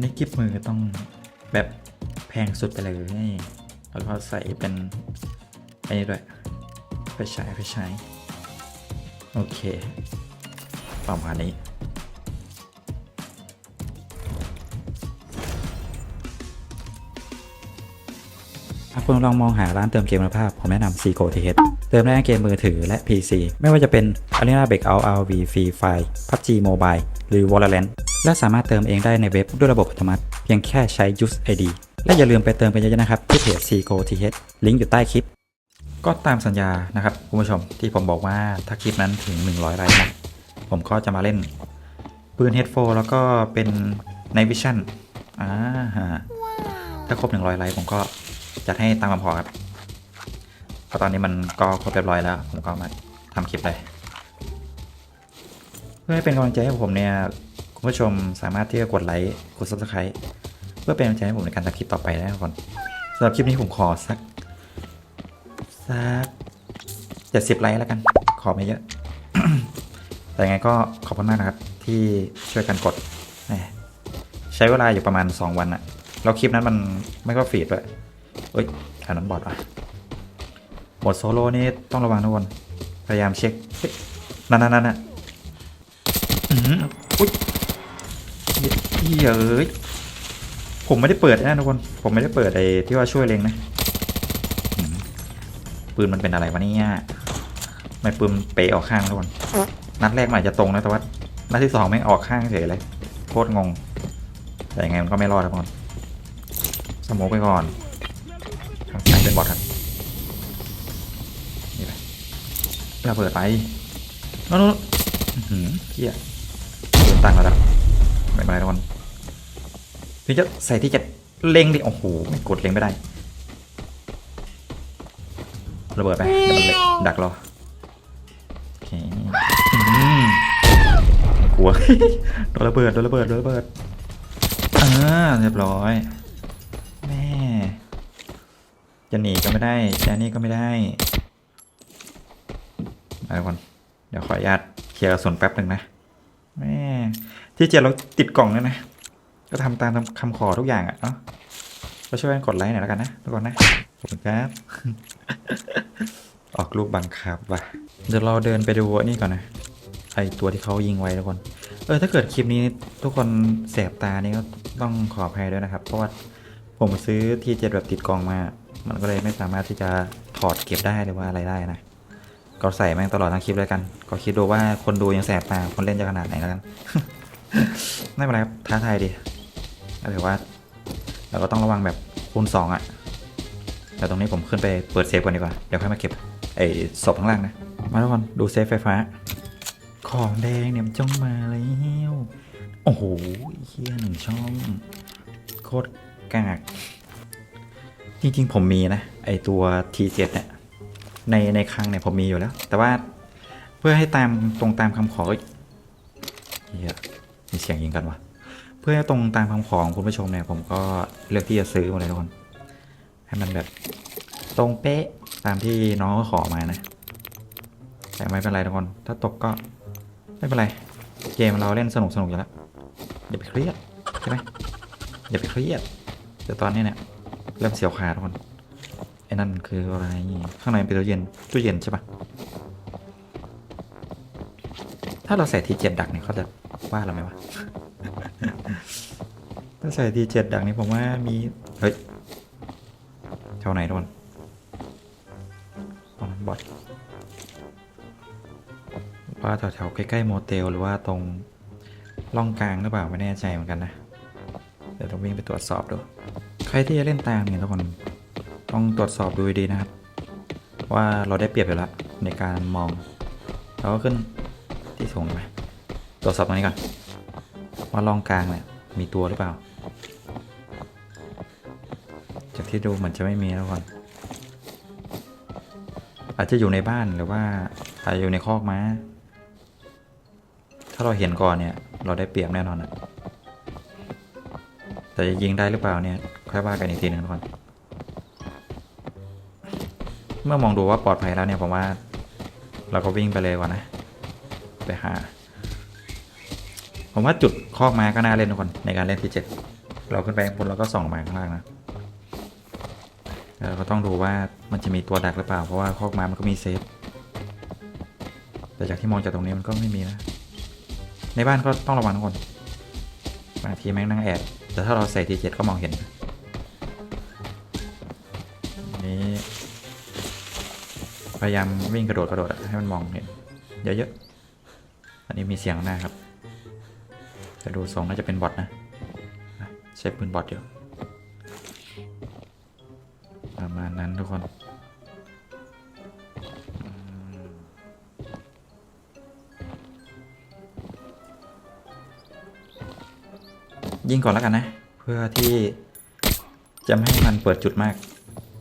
นี่กิฟมือต้องแบบแพงสุดไปเลยแล้วก็ใส่เป็นอันนี้ด้วยไปใช้ไปใช้โอเคประมาณนี้หากคุณลองมองหาร้านเติมเกมคุณภาพ ผมแนะนำ c ีโกทีเเติมได้ทั้งเกมมือถือและ PC ไม่ว่าจะเป็น Arena Breakout RV Free Fire PUBG Mobile หรือ Valorant และสามารถเติมเองได้ในเว็บด้วยระบบอัตโนมัติ เพียงแค่ใช้ Use ID และอย่าลืมไปเติมกันเยอะๆนะครับ ที่เพจ c ีโกทีลิงก์อยู่ใต้คลิป ก็ตามสัญญานะครับคุณผู้ชมที่ผมบอกว่าถ้าคลิปนั้นถึง 100ไลค์นะผมก็จะมาเล่นปืน H4 แล้วก็เป็น Night Vision อ่าฮะถ้าครบ 100ไลค์ผมก็จัดให้ตามคำขอครับเพราะตอนนี้มันก็ครบเรียบร้อยแล้ว ผมก็มาทำคลิปเลยเพื่อให้เป็นกำลังใจให้ผมเนี่ย คุณผู้ชมสามารถที่จะกดไลค์กด subscribe เพื่อเป็นกำลังใจให้ผมในการทำคลิปต่อไปนะทุกคนสำหรับคลิปนี้ผมขอสักสักเจ็ดสิบไลค์แล้วกัน ขอไม่เยอะ แต่ยังไงก็ขอบคุณมากนะครับ ที่ช่วยกันกดใช้เวลาอยู่ประมาณ 2 วันอะแล้วคลิปนั้นมันไม่ก็ฟีดด้วยเอ้ยอันนั้นบอดว่ะบทโซโล่นี่ต้องระวังทุกคนพยายามเช็คนั่นนั่นนั่นน่ะอื้อหืออุ้ย เหี้ยเอ้ยผมไม่ได้เปิดนะทุกคน ผมไม่ได้เปิดไอ้ที่ว่าช่วยเล็งนะ ปืนมันเป็นอะไรวะเนี่ยไม่ปืนเป๋ออกข้างทุกคน นัดแรกมันอาจจะตรงนะแต่ว่านัดที่สองไม่ออกข้างเฉยเลยโคตรงง แต่ยังไงมันก็ไม่รอดทุกคนสโมกไปก่อนทางซ้ายเป็นบอทครับนี่ไประเบิดไปโน้นโน้นอื้อหือเกียเดินตั้งแล้วครับไม่เป็นไรทุกคน พี่จะใส่ที่จะเล็งดิโอ้โหไม่กดเล็งไม่ได้ระเบิดไปเดี๋ยวมันเล็กดักรอโอเคอืมกลัวโดนระเบิดโดนระเบิดโดนระเบิดอ่าเรียบร้อยแม่จะหนีก็ไม่ได้จะนี่ก็ไม่ได้มาทุกคนเดี๋ยวขออนุญาตเคลียร์กระสุนแป๊บหนึ่งนะแม่ที่เจเราติดกล่องเนี่ยนะ ก็ทำตามคำขอทุกอย่างอะเนาะก็ช่วยกันกดไลค์หน่อยแล้วกันนะทุกคนนะขอบคุณครับ ออกลูกบังคับว่ะเดี๋ยวเราเดินไปดูนี่ก่อนนะไอตัวที่เขายิงไว้ทุกคน เออถ้าเกิดคลิปนี้ทุกคนแสบตานี่ก็ต้องขออภัยด้วยนะครับ เพราะว่าผมซื้อที่เจ็ดแบบติดกองมา มันก็เลยไม่สามารถที่จะถอดเก็บได้หรือว่าอะไรได้นะ ก็ใส่แม่งตลอดทั้งคลิปเลยกัน ก็คิดดูว่าคนดูยังแสบตาคนเล่นจะขนาดไหนแล้วกัน ไม่เป็นไรครับท้าทายดี ก็ถือว่า เราก็ต้องระวังแบบคูณสองอะแต่ตรงนี้ผมขึ้นไปเปิดเซฟก่อนดีกว่า เดี๋ยวค่อยมาเก็บไอ้ศพข้างล่างนะ มาทุกคนดูเซฟไฟฟ้า ของแดงเนี่ยมันจ้องมาแล้วโอ้โหเฮียหนึ่งช่อง โคตรกาก จริง ๆ ผมมีนะ ไอตัว T7 เนี่ยในในคลังเนี่ยผมมีอยู่แล้ว แต่ว่าเพื่อให้ตามตรงตามคำขอเฮียมีเสียงยิงกันวะ พื่อให้ตรงตามคำขอของคุณผู้ชมเนี่ยผมก็เลือกที่จะซื้อมาเลยทุกคน ให้มันแบบตรงเป๊ะตามที่น้องเขาขอมานะ แต่ไม่เป็นไรทุกคน ถ้าตกก็ไม่เป็นไร เกมเราเล่นสนุกสนุกอยู่แล้ว อย่าไปเครียดใช่ไหมอย่าไปเครียด แต่ตอนนี้เนี่ยเริ่มเสียวขาทุกคน ไอ้นั่นคืออะไร ข้างในเป็นตู้เย็น ตู้เย็นใช่ปะถ้าเราใส่ทีเจ็ดดักเนี่ยเขาจะว่าเราไหมวะ ถ้าใส่ทีเจ็ดดักนี่ผมว่ามี เฮ้ยแถวไหนโดนตรงนั้นบอทว่าแถวแถวๆใกล้ๆโมเตลหรือว่าตรงล่องกลางหรือเปล่าไม่แน่ใจเหมือนกันนะ เดี๋ยวต้องวิ่งไปตรวจสอบดู ใครที่จะเล่นตามเนี่ยทุกคนต้องตรวจสอบดูดีนะครับ ว่าเราได้เปรียบอยู่แล้วในการมองเราก็ขึ้นที่สูงไปตรวจสอบตรงนี้ก่อนว่าล่องกลางเนี่ยมีตัวหรือเปล่า จากที่ดูเหมือนจะไม่มีแล้วก่อนอาจจะอยู่ในบ้านหรือว่าอาจจะอยู่ในคอกม้า ถ้าเราเห็นก่อนเนี่ย เราได้เปรียบแน่นอนอะแต่จะยิงได้หรือเปล่าเนี่ย ค่อยว่ากันอีกทีหนึงทุกคน เมื่อมองดูว่าปลอดภัยแล้วเนี่ยผมว่า เราก็วิ่งไปเลยก่อนนะ ไปหา ผมว่าจุดคอกม้าก็น่าเล่นทุกคนในการเล่นที่เจ็ดเราขึ้นไปข้างบนแล้วก็ส่องมาข้างล่างนะ ก็ต้องดูว่ามันจะมีตัวดักหรือเปล่า เพราะว่าคอกม้ามันก็มีเซฟ แต่จากที่มองจากตรงนี้มันก็ไม่มีนะ ในบ้านก็ต้องระวังทุกคน บางทีแม่งนั่งแอบแต่ถ้าเราใส่ทีเจ็ดก็มองเห็น นี้ พยายามวิ่งกระโดดกระโดดให้มันมองเห็น เยอะๆ อันนี้มีเสียงหน้าครับ แต่ดูทรงน่าจะเป็นบอทนะอะใช้ปืนบอทอยู่ ประมาณนั้นทุกคนยิงก่อนแล้วกันนะ เพื่อที่จะไม่ให้มันเปิดจุดมาก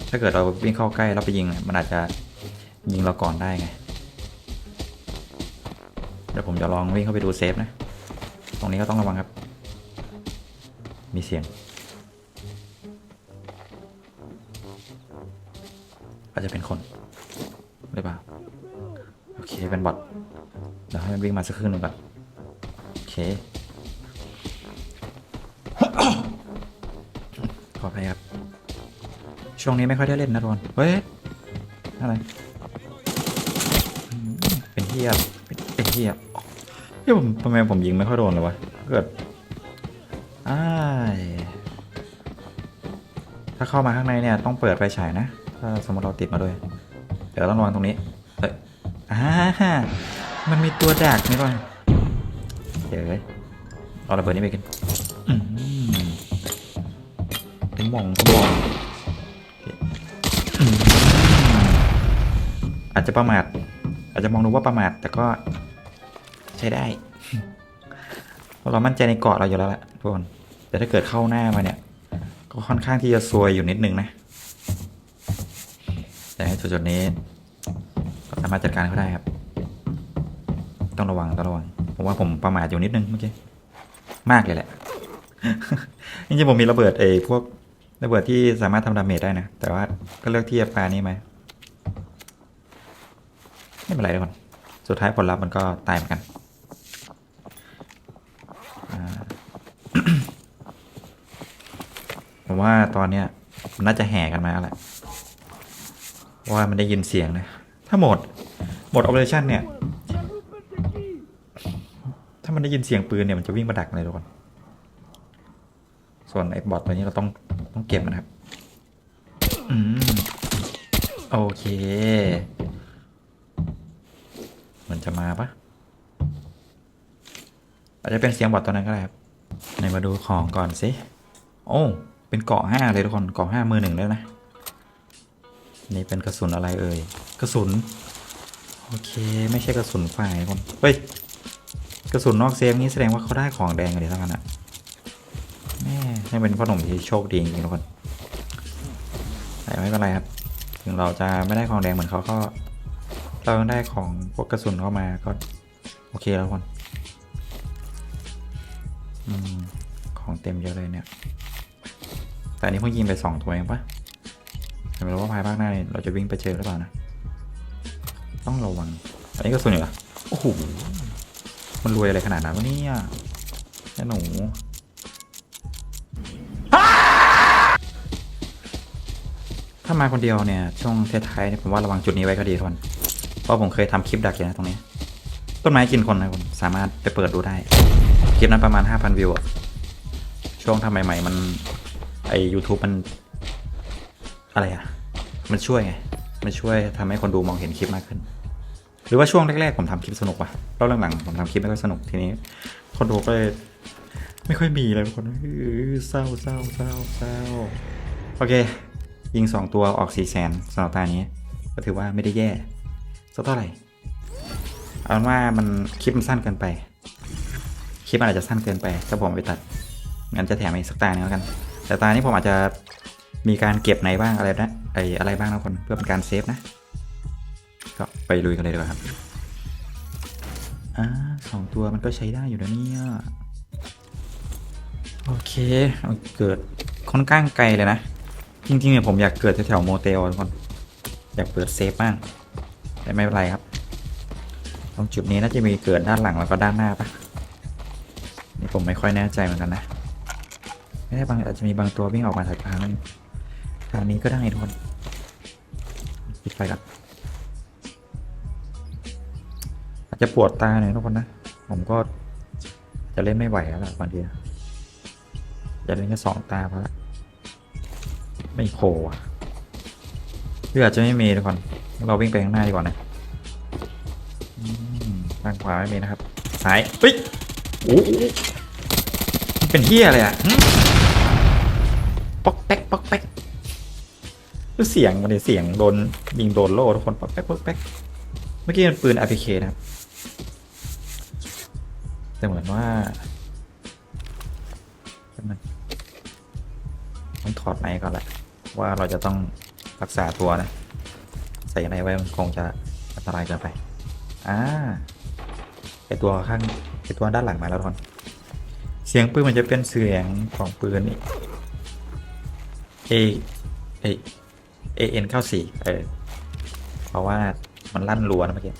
ถ้าเกิดเราวิ่งเข้าใกล้แล้วไปยิงมันอาจจะยิงเราก่อนได้ไง เดี๋ยวผมจะลองวิ่งเข้าไปดูเซฟนะ ตรงนี้ก็ต้องระวังครับ มีเสียง จะเป็นคนหรือเปล่าโอเคเป็นบอทเดี๋ยวให้มันวิ่งมาสักครึ่งหนึ่งก่อนโอเคขออภัยครับ ช่วงนี้ไม่ค่อยได้เล่นนะทุกคนเฮ้ยอะไรเป็นเทียบเป็นเป็นเทียบเฮ้ยผมทำไมผมยิงไม่ค่อยโดนเลยวะเกิดอ้ายถ้าเข้ามาข้างในเนี่ยต้องเปิดไฟฉายนะ ถ้าสมมติเราติดมาด้วย เดี๋ยวต้องระวังตรงนี้เอ้ยอ่ามันมีตัวดักนี่ด้วยเดี๋ยวเลยเอาระเบิดนี้ไปกินอืมมองผมมองอาจจะประมาท อาจจะมองดูว่าประมาท แต่ก็ใช้ได้เพราะเรามั่นใจในเกาะเราอยู่แล้วแหละทุกคนแต่ถ้าเกิดเข้าหน้ามาเนี่ย ก็ค่อนข้างที่จะซวยอยู่นิดนึงนะ จุดนี้ก็สามารถจัดการเขาได้ครับ ต้องระวังต้องระวังผมว่าผมประมาทอยู่นิดนึงเมื่อกี้มากเลยแหละจริงๆผมมีระเบิดเอพวกระเบิดที่สามารถทำดาเมจได้นะ แต่ว่าก็เลือกที่จะปานี้ไหมไม่เป็นไรทุกคนสุดท้ายผลลัพธ์มันก็ตายเหมือนกันอ่าผมว่าตอนเนี้ยน่าจะแห่กันมาแล้วแหละ ว่ามันได้ยินเสียงนะ ถ้าโหมดโหมด operation เนี่ย ถ้ามันได้ยินเสียงปืนเนี่ยมันจะวิ่งมาดักเลยทุกคน ส่วนไอ้บอทตัวนี้เราต้องต้องเก็บนนะครับ อืม โอเค มันจะมาปะอาจจะเป็นเสียงบอทตัวนั้นก็ได้ครับไหนมาดูของก่อนสิ โอ้ เป็นเกาะห้าเลยทุกคน เกาะห้ามือหนึ่งแล้วนะ นี่เป็นกระสุนอะไรเอ่ย กระสุน โอเค ไม่ใช่กระสุนฝ่ายคนเฮ้ย กระสุนนอกเซฟนี้แสดงว่าเขาได้ของแดงเลยทั้งนั้นอะแม่ให้เป็นพ่อหนุ่มที่โชคดีจริงๆทุกคนแต่ไม่เป็นไรครับ ถึงเราจะไม่ได้ของแดงเหมือนเขาก็ เราได้ของพวกกระสุนเข้ามาก็ โอเคแล้วคนอืมของเต็มเยอะเลยเนี่ย แต่อันนี้เพิ่งยิงไปสองตัวเองปะ ไม่รู้ว่าภายภาคหน้าเนี่ยเราจะวิ่งไปเจอหรือเปล่านะ ต้องระวัง อันนี้กระสุนอยู่เหรอโอ้โห มันรวยอะไรขนาดนั้นวะเนี่ยแค่หนูถ้ามาคนเดียวเนี่ย ช่วงท้ายๆเนี่ยผมว่าระวังจุดนี้ไว้ก็ดีทุกคนเพราะผมเคยทำคลิปดักอยู่นะตรงนี้ ต้นไม้กินคนนะผมสามารถไปเปิดดูได้ คลิปนั้นประมาณ 5,000 วิวอะช่วงทำใหม่ๆมันไอ YouTube มัน อะไรอะมันช่วยไง มันช่วยทำให้คนดูมองเห็นคลิปมากขึ้น หรือว่าช่วงแรกๆผมทำคลิปสนุกว่ะแล้วหลังๆผมทำคลิปไม่ค่อยสนุกทีนี้ คนดูก็เลยไม่ค่อยมีเลยคนเศร้าเศร้าเศร้าเศร้าโอเค ยิงสองตัวออกสี่แสนสำหรับตานี้ ก็ถือว่าไม่ได้แย่สักเท่าไหร่เอาว่ามันคลิปมันสั้นเกินไป คลิปมันอาจจะสั้นเกินไปถ้าผมไปตัดงั้นจะแถมอีกสักตาหนึ่งแล้วกัน แต่ตานี้ผมอาจจะ มีการเก็บในบ้างอะไรนะไออะไรบ้างนะคนเพื่อเป็นการเซฟนะ ก็ไปลุยกันเลยดีกว่าครับอ่าสองตัวมันก็ใช้ได้อยู่นะเนี่ยโอเคเกิดค่อนข้างไกลเลยนะ จริงๆเนี่ยผมอยากเกิดแถวๆโมเตลทุกคน อยากเปิดเซฟบ้าง แต่ไม่เป็นไรครับ ตรงจุดนี้น่าจะมีเกิดด้านหลังแล้วก็ด้านหน้าปะนี่ผมไม่ค่อยแน่ใจเหมือนกันนะ ไม่ได้บางอาจจะมีบางตัววิ่งออกมาทางทางนั้น ทางนี้ก็ได้ทุกคนปิดไฟก่อนอาจจะปวดตาหน่อยทุกคนนะ ผมก็จะเล่นไม่ไหวแล้วล่ะบางทีจะเล่นแค่สองตาพราะไม่โผล่ะหรืออาจจะไม่มีทุกคนเราวิ่งไปข้างหน้าดีกว่านะอืมทางขวาไม่มีนะครับซ้ายเฮ้ยโอ้เป็นเฮียอะไรอะป๊อกแป๊กป๊อกแป๊ก เสียงมันดิเสียงโดนยิงโดนโล่ทุกคนป๊อกแป๊กป๊อกแป๊กเมื่อกี้เป็นปืน RPK นะครับ แต่เหมือนว่าแป๊บนึงต้องถอดไม้ก่อนแหละว่าเราจะต้องรักษาตัวนะ ใส่ในไว้มันคงจะอันตรายเกินไปอ่าไอตัวข้างไอตัวด้านหลังมาแล้วทุกคนเสียงปืนมันจะเป็นเสียงของปืนนี่ A A A N เข้าสี่เออ เพราะว่ามันลั่นรัวนะเมื่อกี้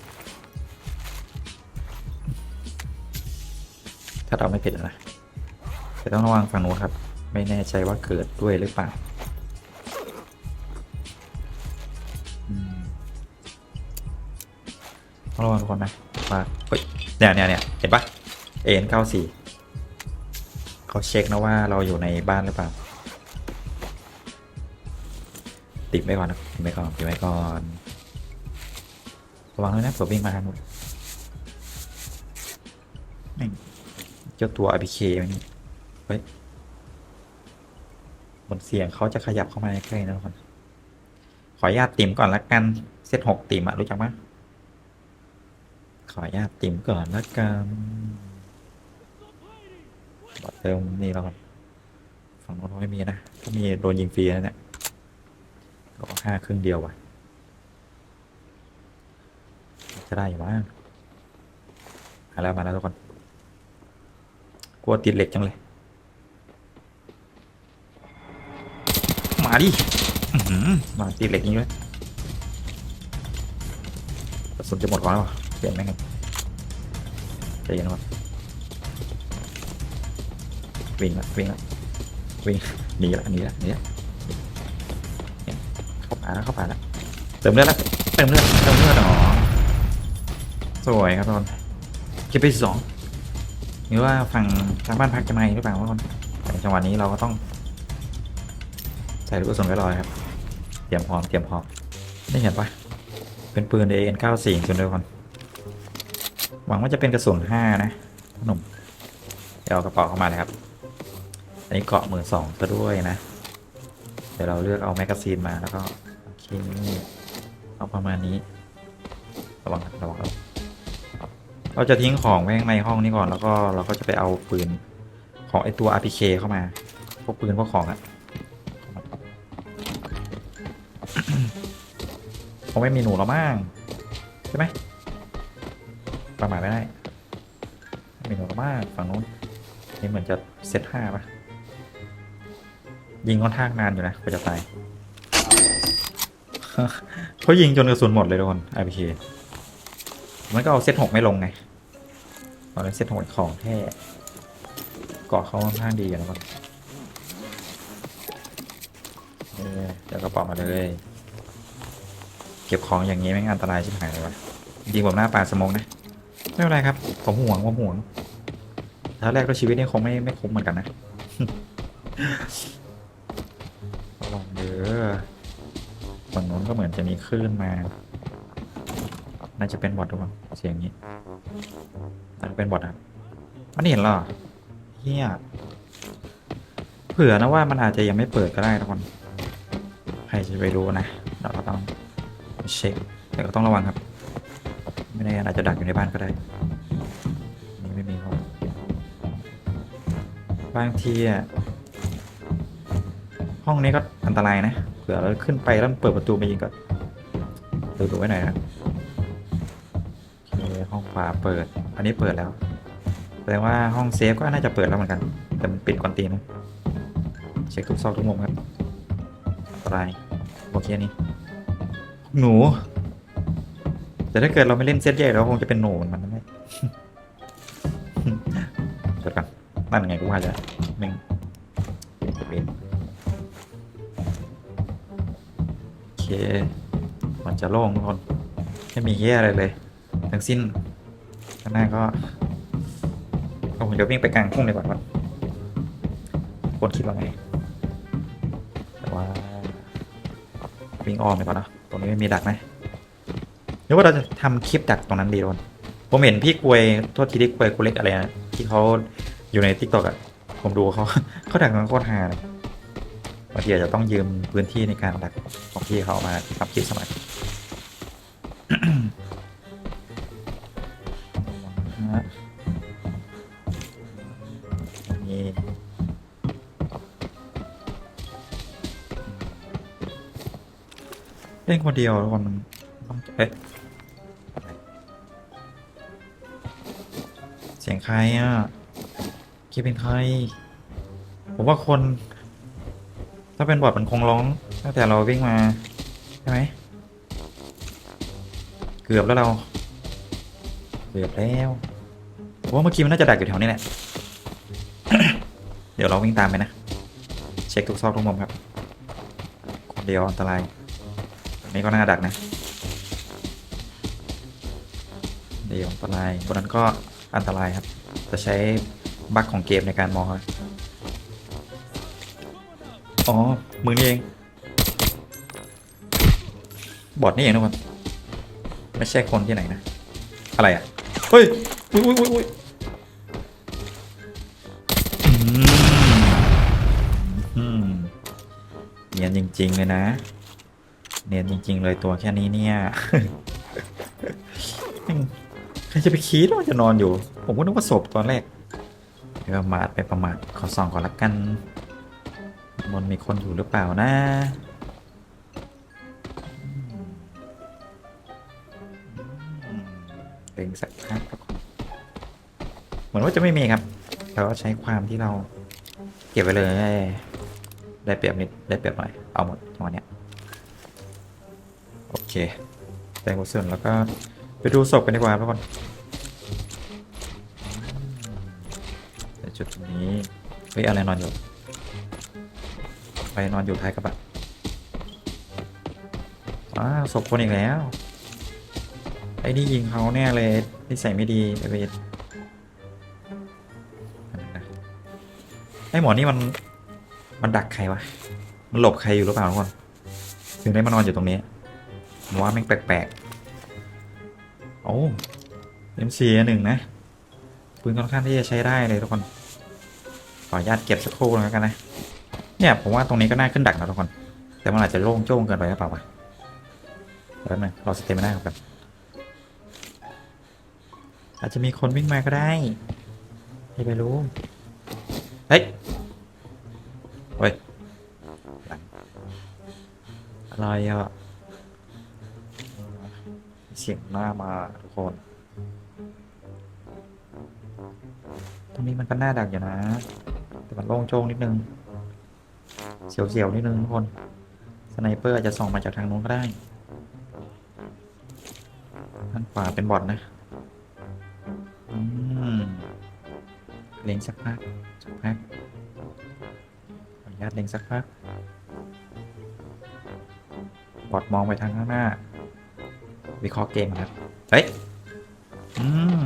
ถ้าเราไม่ผิดนะแต่ต้องระวังฝั่งนู้นครับ ไม่แน่ใจว่าเกิดด้วยหรือเปล่าต้องระวังทุกคนนะว่าเฮ้ยเนี่ยเนี่ยเนี่ยเห็นปะเอ็นเก้าสี่เขาเช็คนะว่าเราอยู่ในบ้านหรือเปล่า ติดไว้ก่อนนะติดไว้ก่อนติดไว้ก่อนระวังด้วยนะเผื่อวิ่งมาทางนู้นแม่งเจ้าตัว RPK มันเฮ้ยบนเสียงเขาจะขยับเข้ามาใกล้ๆนะทุกคนขออนุญาตติ่มก่อนละกันเซตหกติ่มอะรู้จักไหมขออนุญาตติ่มก่อนละกันเติมนี่แล้วกันฝั่งโน้นไม่มีนะถ้ามีโดนยิงฟรีนะเนี่ย ก็ห้าครึ่งเดียวว่ะ จะได้อยู่บ้างมาแล้วมาแล้วทุกคนกลัวติดเหล็กจังเลย มาดิมาติดเหล็กอย่างนี้เลยกระสุนจะหมดก่อนแล้ววะเปลี่ยนแม่งครับใจเย็นก่อนวิ่งละวิ่งละวิ่งหนีละหนีละหนีละนี่ เข้าป่าแล้วเข้าป่าแล้วเติมเลือดและเติมเลือดเติมเลือดอ๋อสวยครับทุกคนเก็บไปสองหรือว่าฝั่งทางบ้านพักจะมาหรือเปล่าทุกคนแต่จังหวะนี้เราก็ต้อง ใส่ลูกกระสุนไว้รอยครับ เตรียมพร้อมเตรียมพร้อมได้เห็นปะเป็นปืน AN 94 ส่วนเดียวกันหวังว่าจะเป็นกระสุน5นะหนุ่มเดี๋ยวเอากระเป๋าเข้ามาเลยครับ อันนี้เกาะมือสองซะด้วยนะ เดี๋ยวเราเลือกเอาแมกกาซีนมาแล้วก็ เคเอาประมาณนี้ระวังระวังครับเราจะทิ้งของไว้ข้างในห้องนี้ก่อนแล้วก็เราก็จะไปเอาปืนของไอตัว RPK เข้ามา พวกปืนพวกของอะคงไม่มีหนูแล้วมั้งใช่ไหมประมาทไม่ได้ไม่มีหนูแล้วมั้งฝั่งนู้นนี่เหมือนจะเซตห้าปะยิงค่อนข้างนานอยู่นะกว่าจะตาย เขายิงจนกระสุนหมดเลยทุกคน RPK มันก็เอาเซตหกไม่ลงไงตอนนั้นเซตหกของแท้เกาะเขาค่อนข้างดีอยู่นะครับเออเดี๋ยวกระเป๋ามาเลย เก็บของอย่างนี้ไม่งอันตรายชิบหายเลยวะจริงผมหน้าปลาสมองนะ ไม่เป็นไรครับ ผมห่วงผมห่วงถ้าแรกก็ชีวิตนี่คงไม่ไม่คุ้มเหมือนกันนะ ก็เหมือนจะมีคลื่นมา น่าจะเป็นบอทด้วยมั้งเสียงนี้น่าจะเป็นบอทครับมันเห็นเหรอเฮียเผื่อนะว่ามันอาจจะยังไม่เปิดก็ได้ทุกคนใครจะไปรู้นะเราก็ต้องเช็คแต่ก็ต้องระวังครับ ไม่แน่อาจจะดักอยู่ในบ้านก็ได้นี่ไม่มีครับบางทีอะห้องนี้ก็อันตรายนะ เผื่อเราขึ้นไปแล้วเปิดประตูมายิงก็ดูดูไว้หน่อยนะโอเคห้องขวาเปิด อันนี้เปิดแล้วแสดงว่าห้องเซฟก็น่าจะเปิดแล้วเหมือนกัน แต่มันปิดก่อนตีนะเช็คทุกซอกทุกมุมครับอันตรโอเคนี่หนู แต่ถ้าเกิดเราไม่เล่นเซตใหญ่เราคงจะเป็นหนูเหนมันนั่นแหละเดี๋ยวกันนั่นไงกูว่าจะ จะโล่งทุกคนไม่มีเหี้ยอะไรเลย ทั้งสิ้นข้างหน้าก็เอาผมจะวิ่งไปกลางทุ่งดีกว่าก่อนคนคิดว่าไงแต่ว่าวิ่งอ้อมไปก่อนเนอะตรงนี้ไม่มีดักไหมหรือว่าเราจะทำคลิปดักตรงนั้นดีทุกคนผมเห็นพี่กวยโทษทีที่กวยกูเล็กอะไรนะที่เขาอยู่ในทิกตอกอะผมดูเขาเขาดักมันโคตรฮาเลยบางทีอาจจะต้องยืมพื้นที่ในการดักของพี่เขามาทำคลิปสมัย คนเดียวทุกคนมันต้องเอ๊ะเสียงใครอะคิดเป็นใคร ผมว่าคน ถ้าเป็นบอดมันคงร้องตั้งแต่เราวิ่งมาใช่ไหมเกือบแล้วเรา เกือบแล้วผมว่าเมื่อกี้มันน่าจะดักอยู่แถวนี้แหละ เดี๋ยวเราวิ่งตามไปนะ เช็คทุกซอกทุกมุมครับ คนเดียวอันตราย นี้ก็น่าดักนะเดี๋ยวอันตรายบนนั้นก็อันตรายครับจะใช้บั๊กของเกมในการมองครับอ๋อ มือนี่เอง บอดนี่เองทุกคน ไม่ใช่คนที่ไหนนะ อะไรอะ เฮ้ย อุ้ยอุ้ยอุ้ยเนียนจริง ๆ เลยนะ เนียนจริง ๆ เลยตัวแค่นี้เนี่ยใครจะไปคิดว่าจะนอนอยู่ ผมก็นึกว่าศพตอนแรกเดี๋ยวมาดไปประมาทขอส่องก่อนละกันบนมีคนอยู่หรือเปล่านะเล็งสักพักครับเหมือนว่าจะไม่มีครับ เราก็ใช้ความที่เรา เก็บไว้เลย ได้เปรียบนิดได้เปรียบหน่อย เอาหมดจังหวเนี้ย เคแต่งกุศลแล้วก็ไปดูศพกันดีกว่าทุกคนในจุดนี้เฮ้ยอะไรนอนอยู่ไปนอนอยู่ท้ายกระบะอ้าศพคนอีกแล้ว ไอ้นี่ยิงเขาแน่เลยนิสัยไม่ดีไอเวทไอ้หมอนี่มัน มันดักใครวะ มันหลบใครอยู่หรือเปล่าทุกคน ถึงได้มานอนอยู่ตรงนี้ ผมว่าแม่งแปลกๆ โอ้เอ็มซีหนึ่งนะปืนค่อนข้างที่จะใช้ได้เลยทุกคน ขออนุญาตเก็บสักครู่แล้วกันนะ เนี่ยผมว่าตรงนี้ก็น่าขึ้นดักนะทุกคน แต่มันอาจจะโล่งโจ้งเกินไปหรือเปล่าวะแป๊บนึงรอสเตมิน่าก่อนอาจจะมีคนวิ่งมาก็ได้ไม่ไปรู้ เฮ้ยเฮ้ยอะไรอะ เสียงหน้ามาทุกคน ตรงนี้มันก็น่าดักอยู่นะ แต่มันโล่งโจงนิดนึง เสียวๆนิดนึงทุกคน สไนเปอร์อาจจะส่องมาจากทางนู้นก็ได้ทางขวาเป็นบอทนะอืมเล็งสักพักสักพักขออนุญาตเล็งสักพักบอดมองไปทางข้างหน้า วิเคราะห์เกมครับ เฮ้ย อืม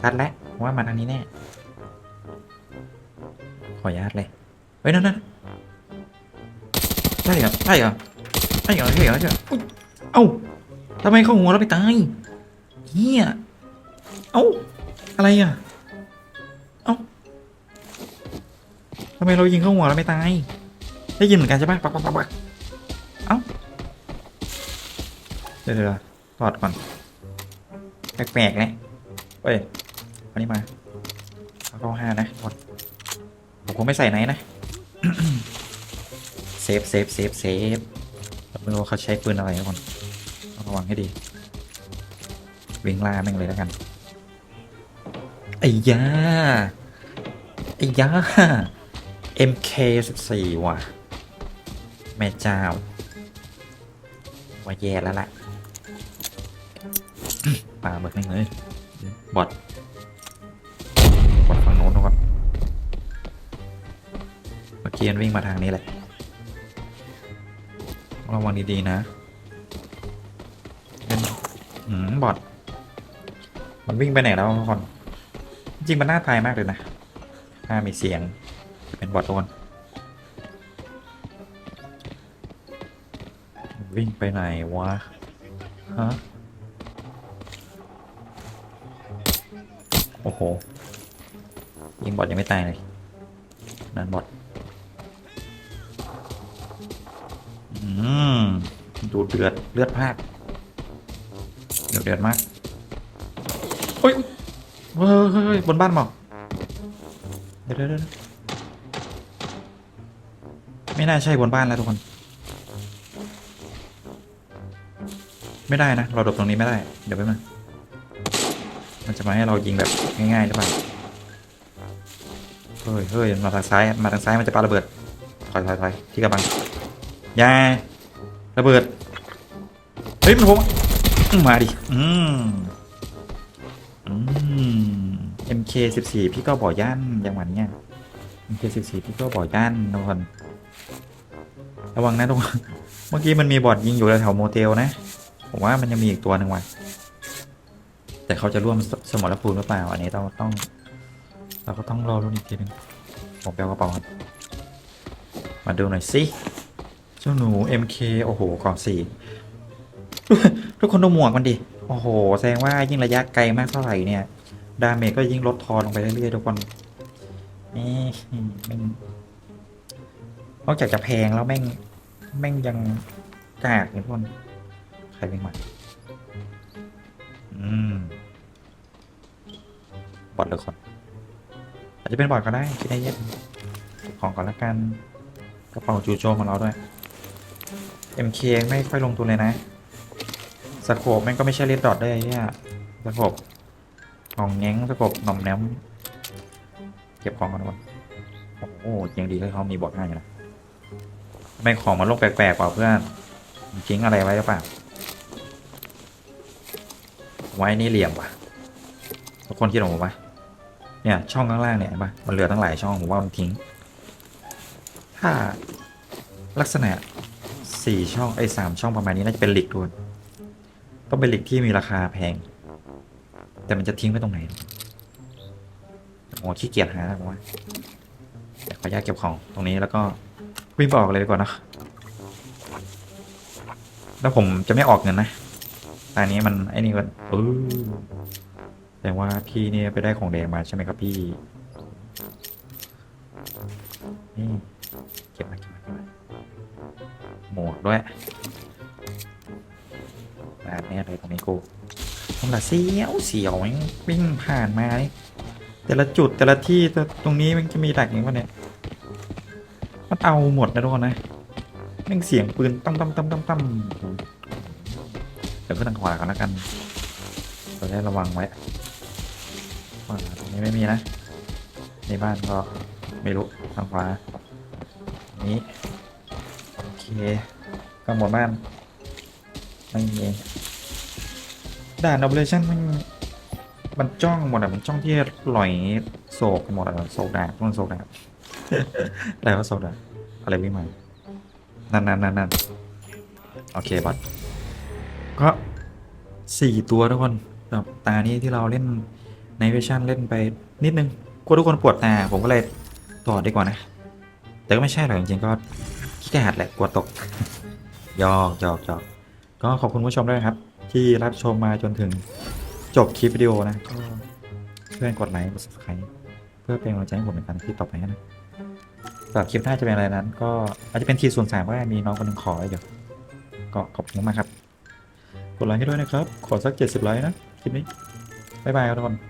ชัดแล้วว่ามาทางนี้แน่ ขออนุญาตเลย เฮ้ย นั่นนั่นใช่เหรอใช่เหรอใช่เหรอใช่เหรอใช่เหรออุ๊ยเอ้าทำไมเข้าหัวเราไปตายเฮียเอ้า อะไรอะ เอ้าทำไมเรายิงเข้าหัวแล้วไม่ตาย ได้ยินเหมือนกันใช่ปะปักปักปักปัก ดี๋ยวเดี๋ยวถอดก่อนแปลกๆเลยเฮ้ยอันนี้มาเข้าห้านะถอดผมคงไม่ใส่ไหนนะเซฟเซฟเซฟเซฟไม่รู้เขาใช้ปืนอะไรทุกคนต้องระวังให้ดีวิ่งล่าแม่งเลยแล้วกันไอ้ยาไอ้ยา MK14 ว่ะ แม่เจ้า ว่าแย่แล้วล่ะ ป่าเบิกแม่งเลยบอดบอดฝั่งโน้นนะครับเมื่อกี้มันวิ่งมาทางนี้แหละระวังดีๆนะเป็นอืมบอดมันวิ่งไปไหนแล้วทุกคน จริงมันน่าตายมากเลยนะ ถ้ามีเสียงเป็นบอดทุกคนวิ่งไปไหนวะ ฮะ โอ้โห ยิงบอดยังไม่ตายเลยนั่นบอดอืมดูเดือดเลือดพากเดือดเดือดมากเฮ้ยเฮ้ยเฮ้ยบนบ้านหมอกเดี๋ยวเดี๋ยวเดี๋ยวไม่น่าใช่บนบ้านแล้วทุกคน ไม่ได้นะ เราหลบตรงนี้ไม่ได้ เดี๋ยวไปบนึง มันจะมาให้เรายิงแบบง่ายๆหรือเปล่าเฮ้ยเฮ้ยมาทางซ้ายมาทางซ้ายมันจะปาระเบิดถอยถอยถอยที่กำบังยาระเบิดเฮ้ยมันผมมาดิอืมอืม MK สิบสี่พี่ก็บ่อย่านอย่างวันเนี้ย MK สิบสี่พี่ก็บ่อย่านทุกคนระวังนะทุกคนเมื่อกี้มันมีบอดยิงอยู่แถวโมเทลนะ ผมว่ามันยังมีอีกตัวหนึ่งว่ะ แต่เขาจะร่วมสสมรภูมิหรือเปล่าอันนี้ต้องต้อง เราก็ต้องรอรุ่นอีกทีหนึงผมไปเอากระเป๋าก่อนมาดูหน่อยสิเจ้าหนู MK โอ้โหกล่องสี่ทุกคนดูหมวกมันดิโอ้โห แสดงว่ายิ่งระยะไกลมากเท่าไหร่เนี่ย ดาเมจก็ยิ่งลดทอนลงไปเรื่อยๆทุกคนนี่แม่งนอกจากจะแพงแล้วแม่ง แม่งยังกากนะทุกคนใครเป็นหมาอืม บอดหรือคนอาจจะเป็นบอดก็ได้คิดได้เย็นของก่อนละกันกระเป๋าจูโจมของเราด้วย MK ไม่ค่อยลงทุนเลยนะสโคปแม่งก็ไม่ใช่เลดดอทได้เนี่ยสโคปของแง้งสโคปหน่อมแนมเก็บของก่อนก่อนโอ้โหยังดีที่เขามีบอดให้อยู่นะแม่งของมันลงแปลกๆกว่าเพื่อนมันทิ้งอะไรไว้หรือเปล่าไว้นี่เหลี่ยมว่ะ ทุกคนคิดของผมปะเนี่ยช่องข้างล่างเนี่ยเห็นปะมันเหลือตั้งหลายช่องผมว่ามันทิ้ง ถ้าลักษณะสี่ช่องไอ้สามช่องประมาณนี้น่าจะเป็นหลิกด้วยต้องเป็นหลิกที่มีราคาแพง แต่มันจะทิ้งไว้ตรงไหนโอ้ขี้เกียจหาผมว่าแต่ขออนุญาตเก็บของตรงนี้แล้วก็วิ่งไปออกเลยดีกว่านะแล้วผมจะไม่ออกเงินนะตอนนี้มันไอ้นี่ก็เออ แต่ว่าพี่เนี่ยไปได้ของแดงมาใช่ไหมครับพี่ นี่เก็บมาเก็บมาเก็บมาหมวกด้วยแบบนี้เลยตรงนี้กูมันละเสียวเสียวม่งวิ่งผ่านมาแต่ละจุดแต่ละที่ตรงนี้มันจะมีดักอย่างวะเนี่ยมันเอาหมดนะทุกคนนะแม่งเสียงปืนตั้มตั้มตั้มตั้มตั้มเดี๋ยวขึ้นทางขวากันแล้วกันเราได้ระวังไว้ นี้ไม่มีนะ ในบ้านก็ไม่รู้ทางขวานี้โอเคก็หมดบ้านไม่มีด่าน operation มันมันจ้องหมดอะมันจ้องที่จะหล่อยโศกหมดอะโศกดาบมันโศกดาบอะไรวะโศกดาบอะไรวิ่งมานั่นนั่นนั่นนั่นโอเคบัตก็สี่ตัวทุกคนแบบตานี้ที่เราเล่น ในเวอร์ชันเล่นไปนิดนึงกลัวทุกคนปวดตาผมก็เลยต่อดีกว่านะ แต่ก็ไม่ใช่หรอกจริงๆก็ขี้กาดแหละกลัวตกหยอกหยอกหยอกก็ขอบคุณผู้ชมด้วยครับ ที่รับชมมาจนถึงจบคลิปวิดีโอนะก็ช่วยกดไลค์กด subscribe เพื่อเป็นกำลังใจให้ผมในการคลิปต่อไปนะสำหรับคลิปหน้าจะเป็นอะไรนั้น ก็อาจจะเป็นทีส่วนสามก็ได้มีน้องคนหนึ่งขอไว้เดี๋ยวก็ขอบคุณมากครับ กดไลค์ให้ด้วยนะครับ ขอสัก 70ไลค์นะคลิปนี้บ๊ายบายครับทุกคน